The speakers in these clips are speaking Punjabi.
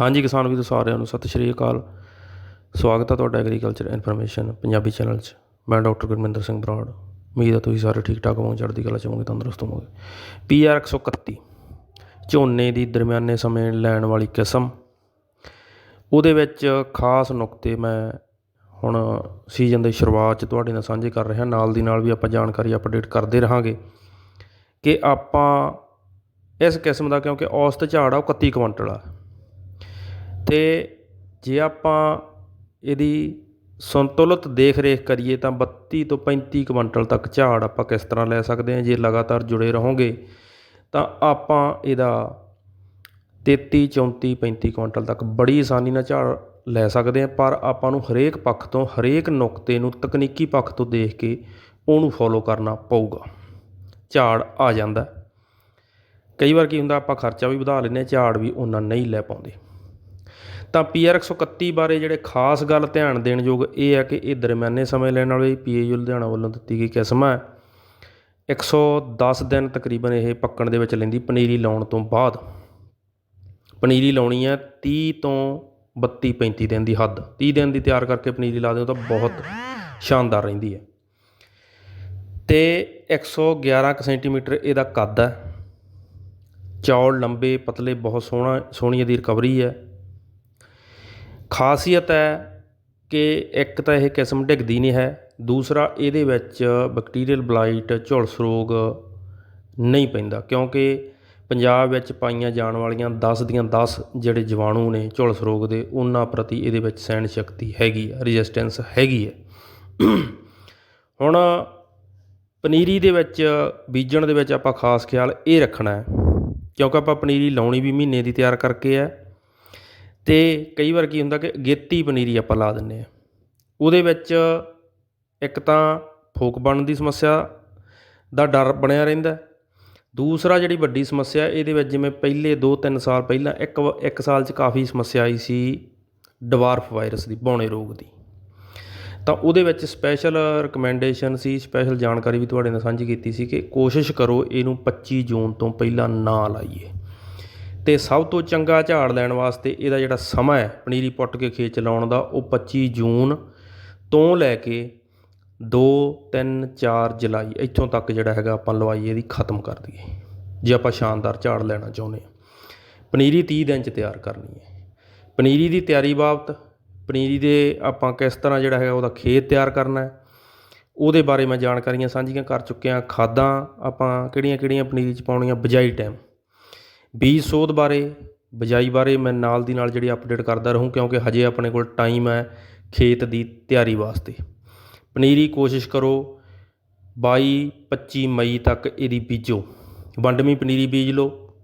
ਹਾਂਜੀ, ਕਿਸਾਨ ਵੀਰੋ ਸਾਰਿਆਂ ਨੂੰ ਸਤਿ ਸ਼੍ਰੀ ਅਕਾਲ। ਸਵਾਗਤ ਹੈ ਤੁਹਾਡਾ ਐਗਰੀਕਲਚਰ ਇਨਫੋਰਮੇਸ਼ਨ ਪੰਜਾਬੀ ਚੈਨਲ 'ਚ। ਮੈਂ ਡਾਕਟਰ ਗੁਰਮਿੰਦਰ ਸਿੰਘ ਬਰਾੜ। ਉਮੀਦ ਹੈ ਤੁਸੀਂ ਸਾਰੇ ਠੀਕ ਠਾਕ ਹੋਵੋਗੇ, ਚੜ੍ਹਦੀ ਕਲਾ 'ਚ ਹੋਵੋਗੇ, ਤੰਦਰੁਸਤ ਹੋਵੋਗੇ। ਪੀਆਰ 131 ਝੋਨੇ ਦੀ ਦਰਮਿਆਨੇ ਸਮੇਂ ਲੈਣ ਵਾਲੀ ਕਿਸਮ। ਉਹਦੇ ਵਿੱਚ ਖਾਸ ਨੁਕਤੇ ਮੈਂ ਹੁਣ ਸੀਜ਼ਨ ਦੇ ਸ਼ੁਰੂਆਤ 'ਚ ਤੁਹਾਡੇ ਨਾਲ ਸਾਂਝੇ ਕਰ ਰਿਹਾ। ਨਾਲ ਦੀ ਨਾਲ ਵੀ ਆਪਾਂ ਜਾਣਕਾਰੀ ਅਪਡੇਟ ਕਰਦੇ ਰਹਾਂਗੇ ਕਿ ਆਪਾਂ ਇਸ ਕਿਸਮ ਦਾ ਕਿਉਂਕਿ ਔਸਤ ਝਾੜ ਆ, ਉਹ 31 ਕੁਇੰਟਲ ਆ। ਅਤੇ ਜੇ ਆਪਾਂ ਇਹਦੀ ਸੰਤੁਲਿਤ ਦੇਖ ਰੇਖ ਕਰੀਏ ਤਾਂ 32 ਤੋਂ 35 ਕੁਇੰਟਲ ਤੱਕ ਝਾੜ ਆਪਾਂ ਕਿਸ ਤਰ੍ਹਾਂ ਲੈ ਸਕਦੇ ਹਾਂ ਜੇ ਲਗਾਤਾਰ ਜੁੜੇ ਰਹੋਗੇ, ਤਾਂ ਆਪਾਂ ਇਹਦਾ 33 34 35 ਕੁਇੰਟਲ ਤੱਕ ਬੜੀ ਆਸਾਨੀ ਨਾਲ ਝਾੜ ਲੈ ਸਕਦੇ ਹਾਂ। ਪਰ ਆਪਾਂ ਨੂੰ ਹਰੇਕ ਪੱਖ ਤੋਂ, ਹਰੇਕ ਨੁਕਤੇ ਨੂੰ ਤਕਨੀਕੀ ਪੱਖ ਤੋਂ ਦੇਖ ਕੇ ਉਹਨੂੰ ਫੋਲੋ ਕਰਨਾ ਪਊਗਾ। ਝਾੜ ਆ ਜਾਂਦਾ। ਕਈ ਵਾਰ ਕੀ ਹੁੰਦਾ, ਆਪਾਂ ਖਰਚਾ ਵੀ ਵਧਾ ਲੈਂਦੇ ਹਾਂ, ਝਾੜ ਵੀ ਉਹਨਾਂ ਨਹੀਂ ਲੈ ਪਾਉਂਦੇ। ਤਾਂ ਪੀਆਰ 131 ਬਾਰੇ ਜਿਹੜੇ ਖਾਸ ਗੱਲ ਧਿਆਨ ਦੇਣ ਯੋਗ ਇਹ ਹੈ ਕਿ ਇਹ ਦਰਮਿਆਨੇ ਸਮੇਂ ਲੈਣ ਵਾਲੀ ਪੀਏਯੂ ਲੁਧਿਆਣਾ ਵੱਲੋਂ ਦਿੱਤੀ ਗਈ ਕਿਸਮ ਹੈ। 110 ਦਿਨ ਤਕਰੀਬਨ ਇਹ ਪੱਕਣ ਦੇ ਵਿੱਚ ਲੈਂਦੀ ਪਨੀਰੀ ਲਾਉਣ ਤੋਂ ਬਾਅਦ। ਪਨੀਰੀ ਲਾਉਣੀ ਹੈ 30 ਤੋਂ 32 35 ਦਿਨ ਦੀ ਹੱਦ। 30 ਦਿਨ ਦੀ ਤਿਆਰ ਕਰਕੇ ਪਨੀਰੀ ਲਾ ਦਿਓ ਤਾਂ ਬਹੁਤ ਸ਼ਾਨਦਾਰ ਰਹਿੰਦੀ ਹੈ। ਤੇ 111 ਕੁ ਸੈਂਟੀਮੀਟਰ ਇਹਦਾ ਕੱਦ ਹੈ। ਚੌਲ ਲੰਬੇ, ਪਤਲੇ, ਬਹੁਤ ਸੋਹਣਾ, ਸੋਹਣੀ ਇਹਦੀ ਰਿਕਵਰੀ ਹੈ। ਖਾਸੀਅਤ ਹੈ ਕਿ ਇੱਕ ਤਾਂ ਇਹ ਕਿਸਮ ਡਿੱਗਦੀ ਨਹੀਂ ਹੈ, ਦੂਸਰਾ ਇਹਦੇ ਵਿੱਚ ਬੈਕਟੀਰੀਅਲ ਬਲਾਈਟ ਝੁਲਸ ਰੋਗ ਨਹੀਂ ਪੈਂਦਾ ਕਿਉਂਕਿ ਪੰਜਾਬ ਵਿੱਚ ਪਾਈਆਂ ਜਾਣ ਵਾਲੀਆਂ 10 ਦੀਆਂ 10 ਜਿਹੜੇ ਜੀਵਾਣੂ ਨੇ ਝੁਲਸ ਰੋਗ ਦੇ, ਉਹਨਾਂ ਪ੍ਰਤੀ ਇਹਦੇ ਵਿੱਚ ਸਹਿਣ ਸ਼ਕਤੀ ਹੈਗੀ ਹੈ ਰੈਜ਼ਿਸਟੈਂਸ ਹੈਗੀ ਹੈ ਹੁਣ ਪਨੀਰੀ ਦੇ ਵਿੱਚ, ਬੀਜਣ ਦੇ ਵਿੱਚ ਆਪਾਂ ਖਾਸ ਖਿਆਲ ਇਹ ਰੱਖਣਾ ਹੈ, ਕਿਉਂਕਿ ਆਪਾਂ ਪਨੀਰੀ ਲਾਉਣੀ ਵੀ ਮਹੀਨੇ ਦੀ ਤਿਆਰ ਕਰਕੇ ਹੈ ਅਤੇ ਕਈ ਵਾਰ ਕੀ ਹੁੰਦਾ ਕਿ ਅਗੇਤੀ ਪਨੀਰੀ ਆਪਾਂ ਲਾ ਦਿੰਦੇ ਹਾਂ। ਉਹਦੇ ਵਿੱਚ ਇੱਕ ਤਾਂ ਫੋਕ ਬਣਨ ਦੀ ਸਮੱਸਿਆ ਦਾ ਡਰ ਬਣਿਆ ਰਹਿੰਦਾ। ਦੂਸਰਾ ਜਿਹੜੀ ਵੱਡੀ ਸਮੱਸਿਆ, ਇਹਦੇ ਵਿੱਚ ਜਿਵੇਂ ਪਹਿਲੇ 2-3 ਸਾਲ ਪਹਿਲਾਂ ਇੱਕ ਵ- ਇੱਕ ਸਾਲ 'ਚ ਕਾਫੀ ਸਮੱਸਿਆ ਆਈ ਸੀ ਡਵਾਰਫ ਵਾਇਰਸ ਦੀ, ਬੌਣੇ ਰੋਗ ਦੀ। ਤਾਂ ਉਹਦੇ ਵਿੱਚ ਸਪੈਸ਼ਲ ਰეკਮੈਂਡੇਸ਼ਨ ਸੀ ਸਪੈਸ਼ਲ ਜਾਣਕਾਰੀ ਵੀ ਤੁਹਾਡੇ ਨਾਲ ਸਾਂਝੀ ਕੀਤੀ ਸੀ ਕਿ ਕੋਸ਼ਿਸ਼ ਕਰੋ ਇਹਨੂੰ 25 ਜੂਨ ਤੋਂ ਪਹਿਲਾਂ ਨਾ ਲਾਈਏ। ਅਤੇ ਸਭ ਤੋਂ ਚੰਗਾ ਝਾੜ ਲੈਣ ਵਾਸਤੇ ਇਹਦਾ ਜਿਹੜਾ ਸਮਾਂ ਹੈ ਪਨੀਰੀ ਪੁੱਟ ਕੇ ਖੇਤ ਚ ਲਾਉਣ ਦਾ, ਉਹ 25 ਜੂਨ ਤੋਂ ਲੈ ਕੇ 2 3 4 ਜੁਲਾਈ ਇੱਥੋਂ ਤੱਕ ਜਿਹੜਾ ਹੈਗਾ ਆਪਾਂ ਲਵਾਈ ਇਹਦੀ ਖਤਮ ਕਰ ਦਈਏ। ਜੇ ਆਪਾਂ ਸ਼ਾਨਦਾਰ ਝਾੜ ਲੈਣਾ ਚਾਹੁੰਦੇ ਹਾਂ। ਪਨੀਰੀ 30 ਦਿਨ ਚ ਤਿਆਰ ਕਰਨੀ ਹੈ। ਪਨੀਰੀ ਦੀ ਤਿਆਰੀ ਬਾਬਤ ਪਨੀਰੀ ਦੇ ਆਪਾਂ ਕਿਸ ਤਰ੍ਹਾਂ ਜਿਹੜਾ ਹੈਗਾ ਉਹਦਾ ਖੇਤ ਤਿਆਰ ਕਰਨਾ ਹੈ, ਉਹਦੇ ਬਾਰੇ ਮੈਂ ਜਾਣਕਾਰੀਆਂ ਸਾਂਝੀਆਂ ਕਰ ਚੁੱਕਿਆ। ਖਾਦਾਂ ਆਪਾਂ ਕਿਹੜੀਆਂ ਕਿਹੜੀਆਂ ਪਨੀਰੀ ਚ ਪਾਉਣੀਆਂ, ਬਜਾਈ ਟਾਈਮ। ਬੀਜ ਸੋਧ ਬਾਰੇ, ਬਿਜਾਈ ਬਾਰੇ ਮੈਂ ਨਾਲ ਦੀ ਨਾਲ ਜਿਹੜੀ ਅਪਡੇਟ ਕਰਦਾ ਰਹੂੰ, ਕਿਉਂਕਿ ਹਜੇ ਆਪਣੇ ਕੋਲ ਟਾਈਮ ਹੈ ਖੇਤ ਦੀ ਤਿਆਰੀ ਵਾਸਤੇ। ਪਨੀਰੀ ਕੋਸ਼ਿਸ਼ ਕਰੋ 22 25 ਮਈ ਤੱਕ ਇਹਦੀ ਬੀਜੋ। ਵੰਡਮੀ ਪਨੀਰੀ ਬੀਜ ਲਓ,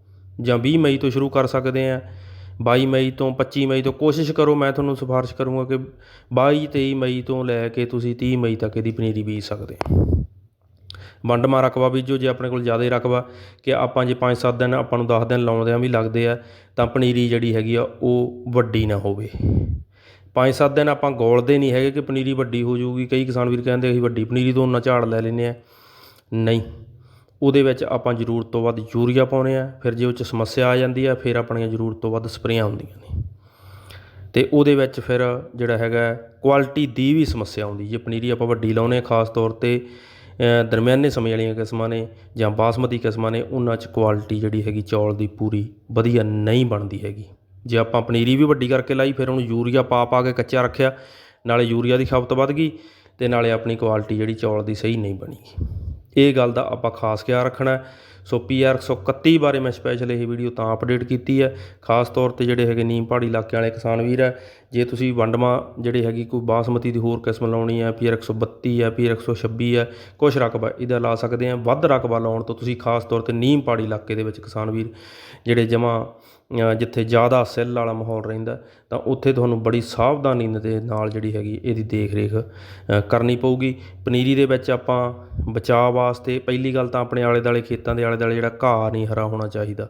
ਜਾਂ 20 ਮਈ ਤੋਂ ਸ਼ੁਰੂ ਕਰ ਸਕਦੇ ਆ। 22 ਮਈ ਤੋਂ 25 ਮਈ ਤੋਂ ਕੋਸ਼ਿਸ਼ ਕਰੋ, ਮੈਂ ਤੁਹਾਨੂੰ ਸਿਫਾਰਿਸ਼ ਕਰੂੰਗਾ ਕਿ 22 23 ਮਈ ਤੋਂ ਲੈ ਕੇ ਤੁਸੀਂ 30 ਮਈ ਤੱਕ ਇਹਦੀ ਪਨੀਰੀ ਬੀਜ ਸਕਦੇ ਹੋ। ਵੰਡਮਾ ਰਕਬਾ ਬੀਜੋ, ਜੇ ਆਪਣੇ ਕੋਲ ਜ਼ਿਆਦਾ ਰਕਬਾ ਕਿ ਆਪਾਂ ਜੇ 5-7 ਦਿਨ, ਆਪਾਂ ਨੂੰ 10 ਦਿਨ ਲਾਉਂਦਿਆਂ ਵੀ ਲੱਗਦੇ ਆ, ਤਾਂ ਪਨੀਰੀ ਜਿਹੜੀ ਹੈਗੀ ਆ, ਉਹ ਵੱਡੀ ਨਾ ਹੋਵੇ। 5-7 ਦਿਨ ਆਪਾਂ ਗੋਲਦੇ ਨਹੀਂ ਹੈਗੇ ਕਿ ਪਨੀਰੀ ਵੱਡੀ ਹੋ ਜਾਊਗੀ। ਕਈ ਕਿਸਾਨ ਵੀਰ ਕਹਿੰਦੇ, ਅਸੀਂ ਵੱਡੀ ਪਨੀਰੀ ਤੋਂ ਉਹਨਾਂ ਝਾੜ ਲੈ ਲੈਂਦੇ ਆ। ਨਹੀਂ, ਉਹਦੇ ਵਿੱਚ ਆਪਾਂ ਜ਼ਰੂਰਤ ਤੋਂ ਵੱਧ ਯੂਰੀਆ ਪਾਉਨੇ ਆ, ਫਿਰ ਜੇ ਉਹ ਚ ਸਮੱਸਿਆ ਆ ਜਾਂਦੀ ਆ, ਫਿਰ ਆਪਣੀਆਂ ਜ਼ਰੂਰਤ ਤੋਂ ਵੱਧ ਸਪਰੇਆਂ ਹੁੰਦੀਆਂ ਨੇ। ਤੇ ਉਹਦੇ ਵਿੱਚ ਫਿਰ ਜਿਹੜਾ ਹੈਗਾ, ਕੁਆਲਿਟੀ ਦੀ ਵੀ ਸਮੱਸਿਆ ਆਉਂਦੀ। ਜੇ ਪਨੀਰੀ ਆਪਾਂ ਵੱਡੀ ਲਾਉਨੇ ਆ, ਖਾਸ ਤੌਰ ਤੇ ਦਰਮਿਆਨੇ ਸਮੇਂ ਵਾਲੀਆਂ ਕਿਸਮਾਂ ਨੇ ਜਾਂ ਬਾਸਮਤੀ ਕਿਸਮਾਂ ਨੇ, ਉਹਨਾਂ 'ਚ ਕੁਆਲਿਟੀ ਜਿਹੜੀ ਹੈਗੀ ਚੌਲ ਦੀ ਪੂਰੀ ਵਧੀਆ ਨਹੀਂ ਬਣਦੀ ਹੈਗੀ। ਜੇ ਆਪਾਂ ਪਨੀਰੀ ਵੀ ਵੱਡੀ ਕਰਕੇ ਲਾਈ, ਫਿਰ ਉਹਨੂੰ ਯੂਰੀਆ ਪਾ ਪਾ ਕੇ ਕੱਚਾ ਰੱਖਿਆ, ਨਾਲੇ ਯੂਰੀਆ ਦੀ ਖਪਤ ਵੱਧ ਗਈ ਤੇ ਨਾਲੇ ਆਪਣੀ ਕੁਆਲਿਟੀ ਜਿਹੜੀ ਚੌਲ ਦੀ ਸਹੀ ਨਹੀਂ ਬਣੀ। ਇਹ ਗੱਲ ਦਾ ਆਪਾਂ ਖਾਸ ਖਿਆਲ ਰੱਖਣਾ ਹੈ। ਸੋ ਪੀਆਰ 131 ਬਾਰੇ ਮੈਂ ਸਪੈਸ਼ਲ ਇਹ ਵੀਡੀਓ ਤਾਂ ਅਪਡੇਟ ਕੀਤੀ ਹੈ। ਖਾਸ ਤੌਰ ਤੇ ਜਿਹੜੇ ਹੈਗੇ ਨੀਮ ਪਹਾੜੀ ਇਲਾਕੇ ਵਾਲੇ ਕਿਸਾਨ ਵੀਰ ਹੈ ਜੇ ਤੁਸੀਂ ਵੰਡਮਾ ਜਿਹੜੇ ਹੈਗੀ ਕੋਈ ਬਾਸਮਤੀ ਦੀ ਹੋਰ ਕਿਸਮ ਲਾਉਣੀ ਹੈ ਪੀਆਰ 132 ਹੈ ਪੀਆਰ 126 ਹੈ, ਕੁਛ ਰਕਬਾ ਇਹਦਾ ਲਾ ਸਕਦੇ ਆ ਵੱਧ ਰਕਬਾ ਲਾਉਣ ਤੋਂ ਤੁਸੀਂ ਖਾਸ ਤੌਰ ਤੇ ਨੀਮ ਪਹਾੜੀ ਇਲਾਕੇ ਦੇ ਵਿੱਚ ਕਿਸਾਨ ਵੀਰ ਜਿਹੜੇ ਜਮਾ ਜਿੱਥੇ ਜ਼ਿਆਦਾ ਸੈੱਲ ਵਾਲਾ ਮਾਹੌਲ ਰਹਿੰਦਾ, ਤਾਂ ਉੱਥੇ ਤੁਹਾਨੂੰ ਬੜੀ ਸਾਵਧਾਨੀ ਦੇ ਨਾਲ ਜਿਹੜੀ ਹੈਗੀ ਇਹਦੀ ਦੇਖ ਰੇਖ ਕਰਨੀ ਪਊਗੀ। ਪਨੀਰੀ ਦੇ ਵਿੱਚ ਆਪਾਂ ਬਚਾਅ ਵਾਸਤੇ ਪਹਿਲੀ ਗੱਲ ਤਾਂ ਆਪਣੇ ਆਲੇ ਦਾਲੇ ਖੇਤਾਂ ਦੇ ਆਲੇ ਦਾਲੇ ਜਿਹੜਾ ਘਾਹ ਨਹੀਂ ਹਰਾ ਹੋਣਾ ਚਾਹੀਦਾ।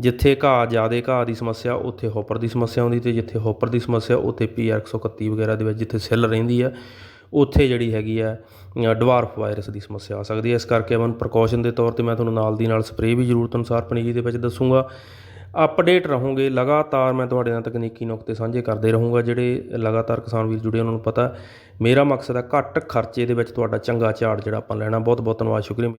ਜਿੱਥੇ ਘਾਹ, ਜ਼ਿਆਦੇ ਘਾਹ ਦੀ ਸਮੱਸਿਆ, ਉੱਥੇ ਹੋਪਰ ਦੀ ਸਮੱਸਿਆ ਆਉਂਦੀ ਅਤੇ ਜਿੱਥੇ ਹੋਪਰ ਦੀ ਸਮੱਸਿਆ, ਉੱਥੇ ਪੀ ਆਰ ਇੱਕ ਸੌ ਇਕੱਤੀ ਵਗੈਰਾ ਦੇ ਵਿੱਚ ਜਿੱਥੇ ਸੈੱਲ ਰਹਿੰਦੀ ਆ, ਉੱਥੇ ਜਿਹੜੀ ਹੈਗੀ ਆ ਡਵਾਰਫ ਵਾਇਰਸ ਦੀ ਸਮੱਸਿਆ ਆ ਸਕਦੀ ਹੈ ਇਸ ਕਰਕੇ ਮਨ ਪ੍ਰੀਕਾਸ਼ਨ ਦੇ ਤੌਰ ਤੇ ਮੈਂ ਤੁਹਾਨੂੰ ਨਾਲ ਦੀ ਨਾਲ ਸਪਰੇਅ ਵੀ ਜ਼ਰੂਰਤ ਅਨੁਸਾਰ ਪਨੀਰੀ ਦੇ ਵਿੱਚ ਦੱਸੂਗਾ। ਅਪਡੇਟ ਰਹੋਗੇ, ਲਗਾਤਾਰ ਮੈਂ ਤੁਹਾਡੇ ਨਾਲ ਤਕਨੀਕੀ ਨੁਕਤੇ ਸਾਂਝੇ ਕਰਦੇ ਰਹੂੰਗਾ, ਜਿਹੜੇ ਲਗਾਤਾਰ ਕਿਸਾਨ ਵੀਰ ਜੁੜੇ ਉਹਨਾਂ ਨੂੰ ਪਤਾ। ਮੇਰਾ ਮਕਸਦ ਹੈ ਘੱਟ ਖਰਚੇ ਦੇ ਵਿੱਚ ਤੁਹਾਡਾ ਚੰਗਾ ਝਾੜ ਜਿਹੜਾ ਆਪਾਂ ਲੈਣਾ। ਬਹੁਤ ਬਹੁਤ ਧੰਨਵਾਦ, ਸ਼ੁਕਰੀਆ।